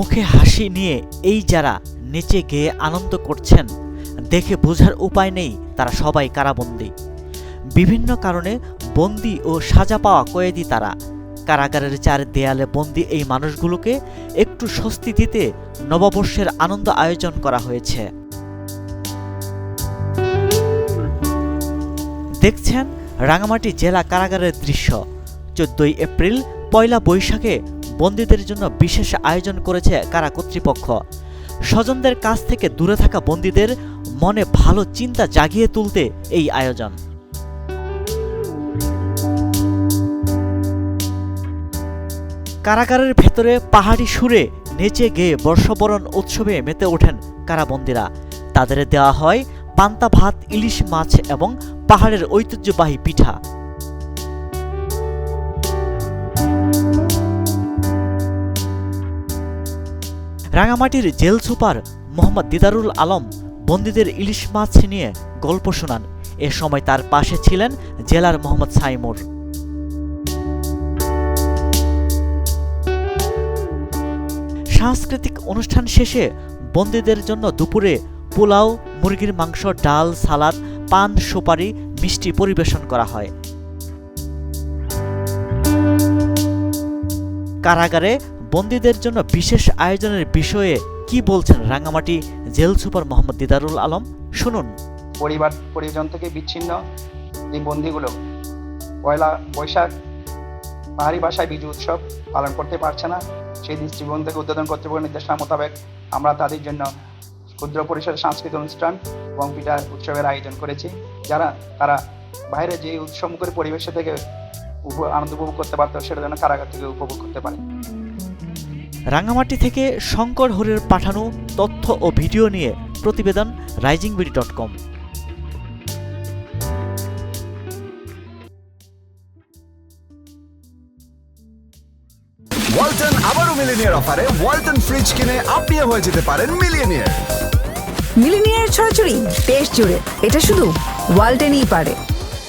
মুখে হাসি নিয়ে এই যারা নেচে গেয়ে আনন্দ করছেন, দেখে বোঝার উপায় নেই তারা সবাই কারাবন্দী। বিভিন্ন কারণে বন্দি ও সাজা পাওয়া কয়েদি তারা। কারাগারের চার দেয়ালে বন্দি এই মানুষগুলোকে একটু স্বস্তি দিতে নববর্ষের আনন্দ আয়োজন করা হয়েছে। দেখছেন রাঙামাটি জেলা কারাগারের দৃশ্য। চোদ্দই এপ্রিল পয়লা বৈশাখে বন্দীদের জন্য বিশেষ আয়োজন করেছে কারা কর্তৃপক্ষ। স্বজনদের কাছ থেকে দূরে থাকা বন্দীদের মনে ভালো চিন্তা জাগিয়ে তুলতে এই আয়োজন। কারাগারের ভেতরে পাহাড়ি সুরে নেচে গেয়ে বর্ষবরণ উৎসবে মেতে ওঠেন কারাবন্দীরা তাদের দেওয়া হয় পান্তা ভাত, ইলিশ মাছ এবং পাহাড়ের ঐতিহ্যবাহী পিঠা। রাঙামাটির জেল সুপার মোহাম্মদ দিদারুল আলম বন্দীদের ইলিশ মাছ নিয়ে গল্প শোনান। এ সময় তার পাশে ছিলেন জেলার মোহাম্মদ সাইমুর। সাংস্কৃতিক অনুষ্ঠান শেষে বন্দীদের জন্য দুপুরে পোলাও, মুরগির মাংস, ডাল, সালাদ, পান, সুপারি, মিষ্টি পরিবেশন করা হয়। কারাগারে বন্দীদের জন্য বিশেষ আয়োজনের বিষয়ে কি বলছেন রাঙামাটি জেল সুপার মোহাম্মদ দিদারুল আলম? শুনুন। পরিবার, পরিজন থেকে বিচ্ছিন্ন এই বন্দিগুলো পয়লা বৈশাখ পাহাড়ি ভাষায় বিজু উৎসব পালন করতে পারছে না। সেই দৃষ্টিকোণ থেকে উদ্বোধন কর্তৃপক্ষের নির্দেশনা মোতাবেক আমরা তাদের জন্য ক্ষুদ্র পরিসর সাংস্কৃতিক অনুষ্ঠান এবং পিঠা উৎসবের আয়োজন করেছি। যারা, তারা বাইরে যে উৎসমুখের পরিবেশে থেকে আনন্দ উপভোগ করতে পারতো, সেটা যেন কারাগার থেকে উপভোগ করতে পারে। রাঙামাটি থেকে শঙ্কর হরের পাঠানো তথ্য ও ভিডিও নিয়ে প্রতিবেদন Rising BD dot com. Walton আবারও মিলিনিয়ার অফারে ওয়ালটন ফ্রিজ কিনে আপনিও হয়ে যেতে পারেন মিলিয়নিয়ার। মিলিনিয়ার ছড়াছড়ি দেশ জুড়ে। এটা শুধু ওয়ালটেনই পারে।